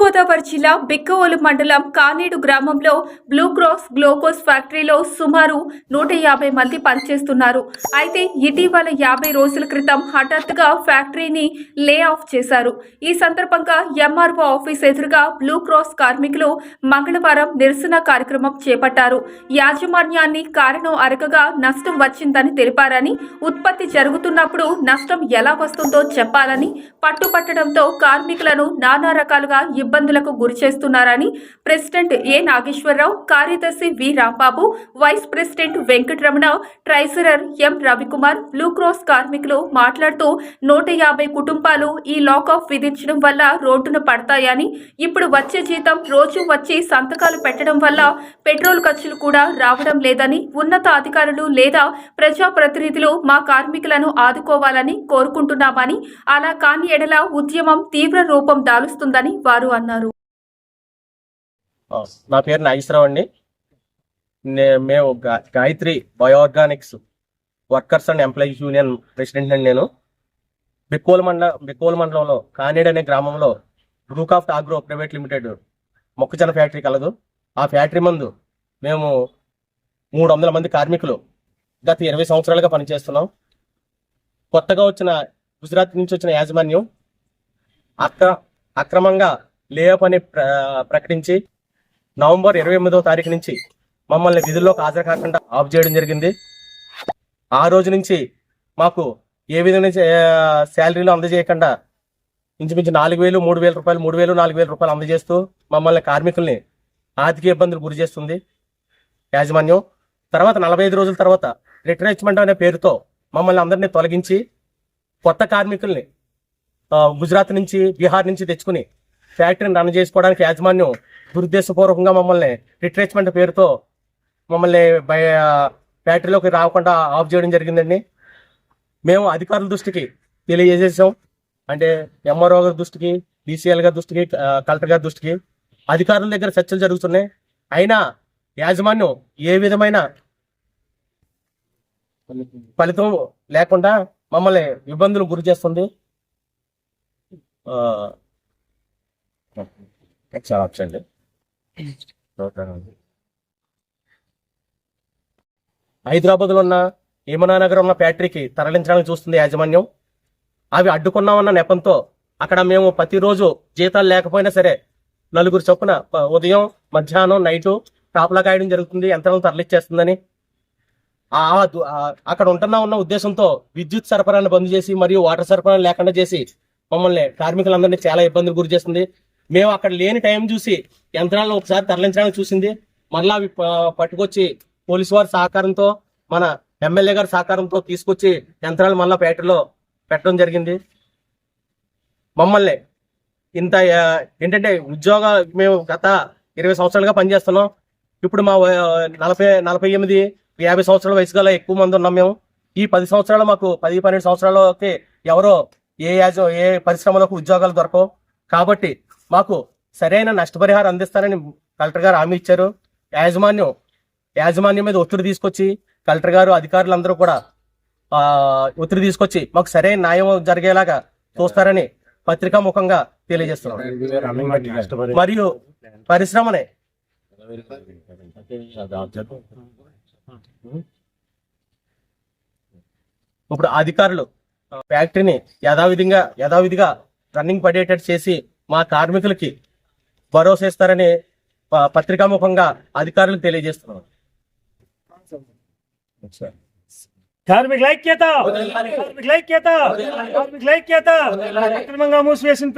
తూర్పుగోదావరి జిల్లా బిక్కవోలు మండలం కానేడు గ్రామంలో బ్లూ క్రాస్ గ్లూకోజ్ ఫ్యాక్టరీలో సుమారు నూట యాభై మంది పనిచేస్తున్నారు. అయితే ఇటీవల యాభై రోజుల క్రితం హఠాత్తుగా ఫ్యాక్టరీని లే ఆఫ్ చేశారు. ఈ సందర్భంగా ఎంఆర్ఓ ఆఫీస్ ఎదురుగా బ్లూ క్రాస్ కార్మికులు మంగళవారం నిరసన కార్యక్రమం చేపట్టారు. యాజమాన్యాన్ని కారణం అరగగా నష్టం వచ్చిందని తెలిపారని ఉత్పత్తి జరుగుతున్నప్పుడు నష్టం ఎలా వస్తుందో చెప్పాలని పట్టుపట్టడంతో కార్మికులను నానా రకాలుగా ఇబ్బందులకు గురి చేస్తున్నారని ప్రెసిడెంట్ ఏ నాగేశ్వరరావు కార్యదర్శి V Rambabu vice president Venkataramana treasurer M Ravikumar blue cross కార్మికులు మాట్లాడుతూ నూట యాభై కుటుంబాలు ఈ లాక్ ఆఫ్ విధించడం వల్ల రోడ్డున పడతాయని ఇప్పుడు వచ్చే జీతం రోజు వచ్చి సంతకాలు పెట్టడం వల్ల పెట్రోల్ ఖర్చులు కూడా రావడం లేదని ఉన్నత అధికారులు లేదా ప్రజాప్రతినిధులు మా కార్మికులను ఆదుకోవాలని కోరుకుంటున్నామని అలా కాని ఎడల ఉద్యమం తీవ్ర రూపం దాలుస్తుందని వారు అన్నారు. నా పేరు నాగేశ్వరరావు అండి. మేము గా- Gayatri bioorganics workers and employees union president అండి నేను. బిక్కోల్ మండల బిక్కోల్ మండలంలో కానేడ్ అనే గ్రామంలో బ్రూకాఫ్ట్ ఆగ్రో ప్రైవేట్ లిమిటెడ్ మొక్కజొన్న ఫ్యాక్టరీ కలదు. ఆ ఫ్యాక్టరీ మందు మేము మూడు వందల మంది కార్మికులు గత ఇరవై సంవత్సరాలుగా పనిచేస్తున్నాం. కొత్తగా వచ్చిన గుజరాత్ నుంచి వచ్చిన యాజమాన్యం అక్ర అక్రమంగా లేఅప్ అని ప్ర ప్రకటించి నవంబర్ ఇరవై ఎనిమిదవ తారీఖు నుంచి మమ్మల్ని విధుల్లోకి హాజరు కాకుండా ఆఫ్ చేయడం జరిగింది. ఆ రోజు నుంచి మాకు ఏ విధంగా శాలరీలు అందజేయకుండా ఇంచుమించు నాలుగు వేలు మూడు వేల రూపాయలు మూడు వేలు నాలుగు వేల రూపాయలు అందజేస్తూ మమ్మల్ని కార్మికుల్ని ఆర్థిక ఇబ్బందులు గురి చేస్తుంది. యాజమాన్యం తర్వాత నలభై ఐదు రోజుల తర్వాత రిటైర్మెంట్ అనే పేరుతో మమ్మల్ని అందరినీ తొలగించి కొత్త కార్మికుల్ని గుజరాత్ నుంచి బీహార్ నుంచి తెచ్చుకుని ఫ్యాక్టరీని రన్ చేసుకోవడానికి యాజమాన్యం దురుద్దేశపూర్వకంగా మమ్మల్ని రిట్రేచ్మెంట్ పేరుతో మమ్మల్ని ఫ్యాక్టరీలోకి రాకుండా ఆఫ్ చేయడం జరిగిందండి. మేము అధికారుల దృష్టికి తెలియజేసాం అంటే ఎంఆర్ఓ గారి దృష్టికి డీసీఎల్ గారి దృష్టికి కలెక్టర్ గారి దృష్టికి అధికారుల దగ్గర చర్చలు జరుగుతున్నాయి. అయినా యాజమాన్యం ఏ విధమైన ఫలితం లేకుండా మమ్మల్ని ఇబ్బందులు గురి చేస్తుంది. చాలా ఆప్షన్ హైదరాబాద్లో ఉన్న యమునానగర్ ఉన్న ఫ్యాక్టరీకి తరలించడానికి చూస్తుంది యాజమాన్యం. అవి అడ్డుకున్నామన్న నెపంతో అక్కడ మేము ప్రతిరోజు జీతాలు లేకపోయినా సరే నలుగురు చొప్పున ఉదయం మధ్యాహ్నం నైటు టాప్లా కాయడం జరుగుతుంది యంత్రాలను తరలిచ్చేస్తుందని. అక్కడ ఉంటున్నా ఉన్న ఉద్దేశంతో విద్యుత్ సరఫరాను బంద్ చేసి మరియు వాటర్ సరఫరాను లేకుండా చేసి మమ్మల్ని కార్మికులందరినీ చాలా ఇబ్బందులు గురి చేస్తుంది. మేము అక్కడ లేని టైం చూసి యంత్రాలను ఒకసారి తరలించడానికి చూసింది. మళ్ళా అవి పట్టుకొచ్చి పోలీసు వారి సహకారంతో మన ఎమ్మెల్యే గారి సహకారంతో తీసుకొచ్చి యంత్రాలు మళ్ళా పేటలో పెట్టడం జరిగింది. మమ్మల్ని ఇంత ఏంటంటే ఉద్యోగ మేము గత ఇరవై సంవత్సరాలుగా పనిచేస్తున్నాం. ఇప్పుడు మా నలభై నలభై ఎనిమిది యాభై సంవత్సరాల వయసు గల ఎక్కువ మంది ఉన్నాం మేము. ఈ పది సంవత్సరాలు మాకు పది పన్నెండు సంవత్సరాలకి ఎవరో ఏ యాజ ఏ పరిశ్రమలకు ఉద్యోగాలు దొరకవు. కాబట్టి మాకు సరైన నష్టపరిహారం అందిస్తారని కలెక్టర్ గారు హామీ ఇచ్చారు. యాజమాన్యం యాజమాన్యం మీద ఒత్తిడి తీసుకొచ్చి కలెక్టర్ గారు అధికారులందరూ కూడా ఒత్తిడి తీసుకొచ్చి మాకు సరైన న్యాయం జరిగేలాగా చూస్తారని పత్రికా ముఖంగా తెలియజేస్తున్నాం. మరియు పరిశ్రమనే ఇప్పుడు అధికారులు ఫ్యాక్టరీని యథావిధిగా యథావిధిగా రన్నింగ్ పడేటట్టు చేసి మా కార్మికులకి భరోసా ఇస్తారని పత్రికాముఖంగా అధికారులకు తెలియజేస్తున్నాం. కార్మికుల ఐక్యత! కార్మికుల ఐక్యత! కార్మికుల ఐక్యత! అక్రమంగా మూసివేసిన